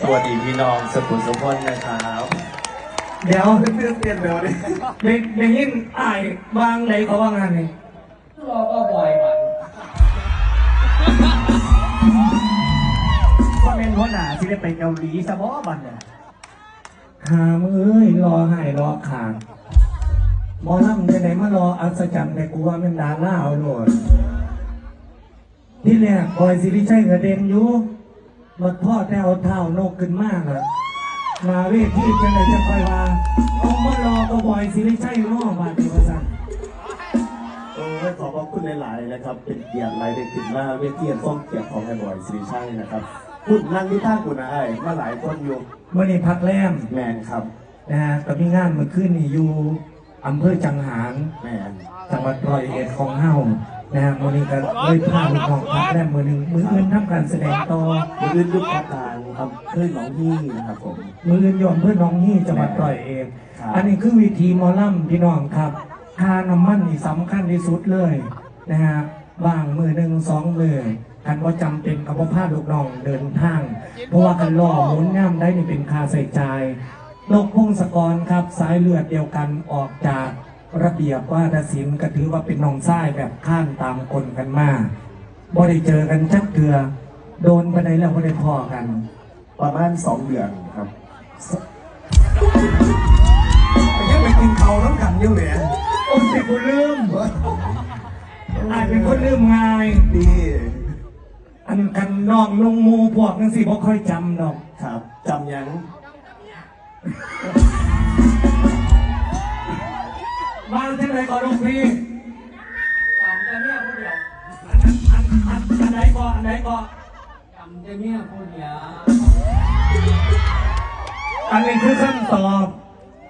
สวัสดีพี่น้องสกุลสุพจน์นะครับเดี๋ยวเปลี่ยนเปลี่ยนแล้วนี่เด็กเด็กยินอ้ายบางไหนเขาว่างานนี่รอก็บ่อยมันว่าเป็นหัวหน้าที่ได้ไปเกาหลีซะบ่บัดเนี่ยหามือเอ้ยรอให้รอขาดหมอลำจะไหนมารออัศจรรย์แต่กูว่ามันดาล่าเอาโหลดที่แรกบอยสิริชัยกระเด็นอยู่ รถพ่อแต่เอาเท้านกขึ้นมากอะมาเวทีจังไหนจะคอยว่าเอามารอก็บอยสิริชัยรอบาดเดียวสั่นโอ้ยขอบพระคุณหลายๆนะครับ เป็นเกียรติหลายเด็กถึงมาเวทีอันฟ้องเกียรติของไอ้บอยสิริชัยนะครับพูดนั่งที่ท่าคุณนะไอ้มาหลายคนอยู่เมื่อนี้พักแรมแมนครับนะฮะก็มีงานเมื่อคืนนี่อยู่อำเภอจังหารแมนจังหวัดร้อยเอ็ดของเฮา นะฮะวันนี้ก็เลยพาลูกน้องพักแรมมือหนึ่งมืออื่นทำการแสดงต่อมืออื่นยุคกลางครับเพื่อนน้องพี่นะครับผมมืออื่นยอมเพื่อนน้องนี่จังหวัดร้อยเอ็ดครับอันนี้คือวิธีหมอลำพี่น้องครับค่าน้ำมันนี่สำคัญที่สุดเลยนะฮะบางมือหนึ่งสองมือกันว่าจำเป็นกับว่าพาลูกน้องเดินทาง เพราะว่ากันล่อหมุนย่ำได้นี่เป็นค่าใส่ใจายนกพงศกรครับสายเลือดเดียวกันออกจาก ระเบียบว่าดศิลป์ก็ถือว่าเป็นน้องชายแบบข้านตามคนกันมาบ่ได้เจอกันจักเถือโดนไปไหนแล้วบ่ได้พอกัน ประมาณสองเดือนครับยังไปกินเขาน้ำกันอยู่เนี่ยโอ้สิกูลืมอายเป็นคนลืมง่ายดีอันกันน้องลงหมูพวกนั่นสิบ่ค่อยจำดอกครับจำยัง วางที่ไหนก่อนลงพี่จำแต่เนี่ยผู้เดียวอันอันอันอันไหนก่อนอันไหนก่อนจำแต่เนี่ยผู้เดียวอันนี้คือคำตอบ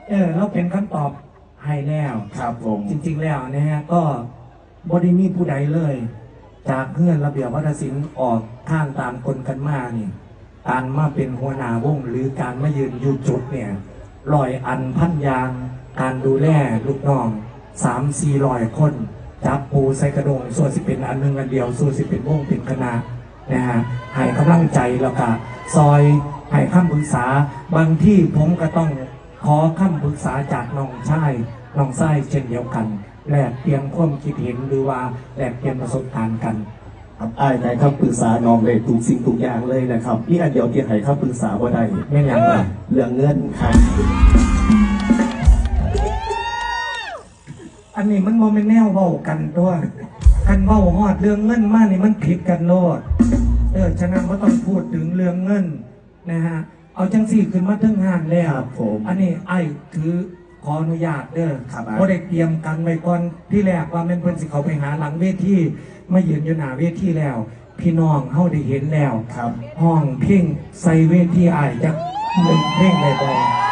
เออเราเป็นคำตอบให้แล้ว ครับผมจริง ๆ แล้วนะฮะก็บไดิมีผู้ใดเลย จากเพื่อนระเบียบวัฒนศิลป์ออกข้างตามคนกันมานี่การมาเป็นหัวหน้าวงหรือการมายืนอยู่จุดเนี่ยลอยอันพันยาง การดูแลลูกน้องสามสี่ร้อยคน จับปูใส่กระดงส่วนสิเป็นอันหนึงอันเดียว ส่วนสิเป็นวงเป็นคณะนะฮะให้กำลังใจแล้วก็ซอยให้คำปรึกษาบางที่ผมก็ต้องขอคำปรึกษาจากน้องชายน้องไส้เช่นเดียวกันแลกเปลี่ยนความคิดเห็นหรือว่าแลกเปลี่ยนประสบการณ์กันครับไอ้ายไหนครับปรึกษาน้องเลยทุกสิ่งทุกอย่างเลยนะครับนี่อันเดียวที่ให้ครับปรึกษาว่าได้แม่นยังไงเรื่องเงินครับ อันนี้มันโมเมนแนวเว้ากันตัวกันเว้าฮอดเรื่องเงินมากนี่มันผิดกันโลด เออฉะนั้นก็ต้องพูดถึงเรื่องเงินนะฮะ เอาจังสี่ขึ้นมาถึงงานแล้วครับผมอันนี้ไอ้ถือขออนุญาตเด้อครับเพราะได้เตรียมกันไว้ก่อนที่แรกว่าแม่นเพิ่นสิเขาไปหาหลังเวทีมายืนอยู่หน้าเวทีแล้ว พี่น้องเฮาได้เห็นแล้วครับห้องเพ่งใส่เวทีอ้ายจักหนึ่งเพลงได้บ่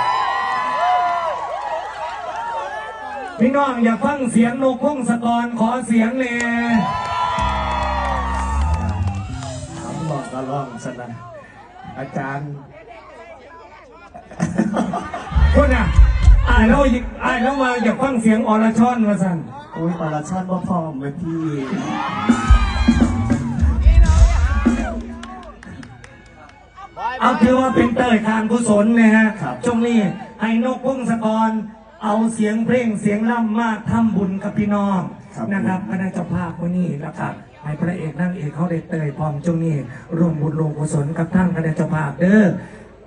พี่น้องอย่าฟังเสียงนกพงศกรขอเสียงเลยถามลองก็ลองสนะอาจารย์คุณอะอ่านแล้วอ่านแล้วมาอย่าฟังเสียงอรชรมาสั่นโอ้ยปราชาติว่าพร้อมไหมพี่ เอาถือว่าเป็นเตยการกุศลนะฮะ ช่วงนี้ให้นกพงศกร เอาเสียงเพลงเสียงล่ำมาทำบุญกับพี่น้องนะครับคณะเจ้าภาพวันนี้แล้วก็ให้พระเอกนั่งเอกเขาได้เตยพร้อมช่วงนี้ร่วมบุญร่วมกุศลกับท่านคณะเจ้าภาพเด้อ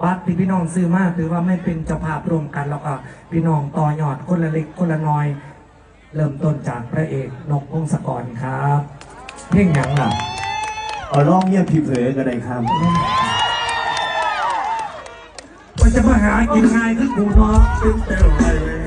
ปัดที่พี่น้องซื้อมาถือว่าไม่เป็นเจ้าภาพรวมกันแล้วก็พี่น้องต่อยอดคนละเล็กคนละน้อย เริ่มต้นจากพระเอกนกพงศกรครับ เพลงหยังล่ะเอาลองเงียบพี่เผลอกันเลยครับมันจะมาหากินง่ายขึ้นกูเนาะตื่นเต้นไปเลย